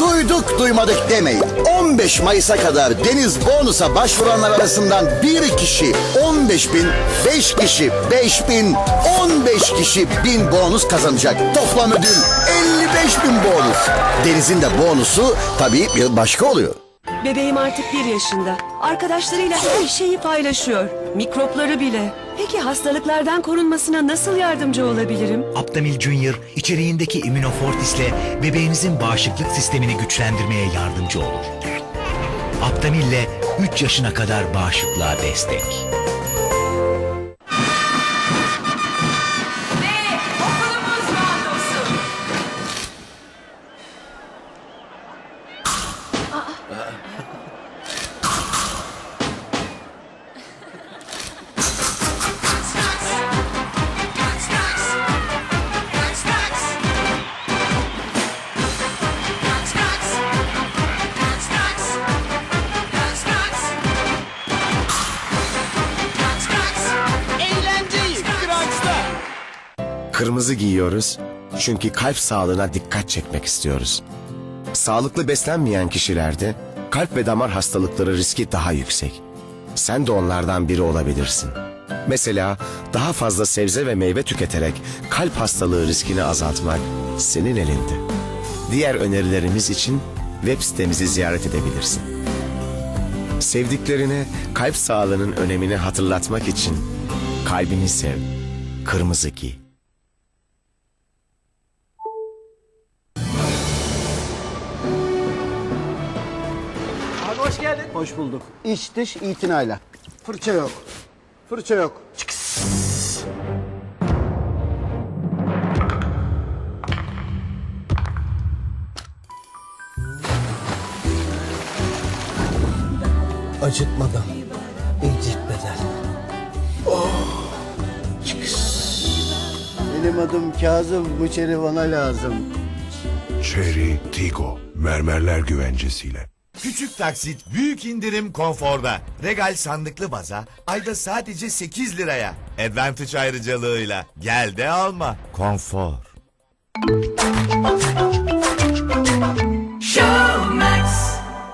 Duyduk duymadık demeyin. 15 Mayıs'a kadar Deniz Bonus'a başvuranlar arasından bir kişi 15 bin, 5 kişi 5 bin, 15 kişi bin bonus kazanacak. Toplam ödül 55 bin bonus. Deniz'in de bonusu tabii bir başka oluyor. Bebeğim artık bir yaşında. Arkadaşlarıyla her şeyi paylaşıyor. Mikropları bile. Peki hastalıklardan korunmasına nasıl yardımcı olabilirim? Aptamil Junior içeriğindeki İmmünofortis'le bebeğinizin bağışıklık sistemini güçlendirmeye yardımcı olur. Aptamil ile 3 yaşına kadar bağışıklığa destek. Kırmızı giyiyoruz çünkü kalp sağlığına dikkat çekmek istiyoruz. Sağlıklı beslenmeyen kişilerde kalp ve damar hastalıkları riski daha yüksek. Sen de onlardan biri olabilirsin. Mesela daha fazla sebze ve meyve tüketerek kalp hastalığı riskini azaltmak senin elinde. Diğer önerilerimiz için web sitemizi ziyaret edebilirsin. Sevdiklerine kalp sağlığının önemini hatırlatmak için kalbini sev. Kırmızı giy. Hoş geldin. Hoş bulduk. İç dış itinayla. Fırça yok. Fırça yok. Acıtmadan, incitmeden. Oh. Benim adım Kazım, bu çeri bana lazım. Cherry Tigo mermerler güvencesiyle. Küçük taksit, büyük indirim konforda. Regal sandıklı baza ayda sadece 8 liraya. Advantage ayrıcalığıyla. Gel de alma. Konfor.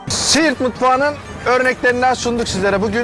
Siirt mutfağının örneklerinden sunduk sizlere bugün.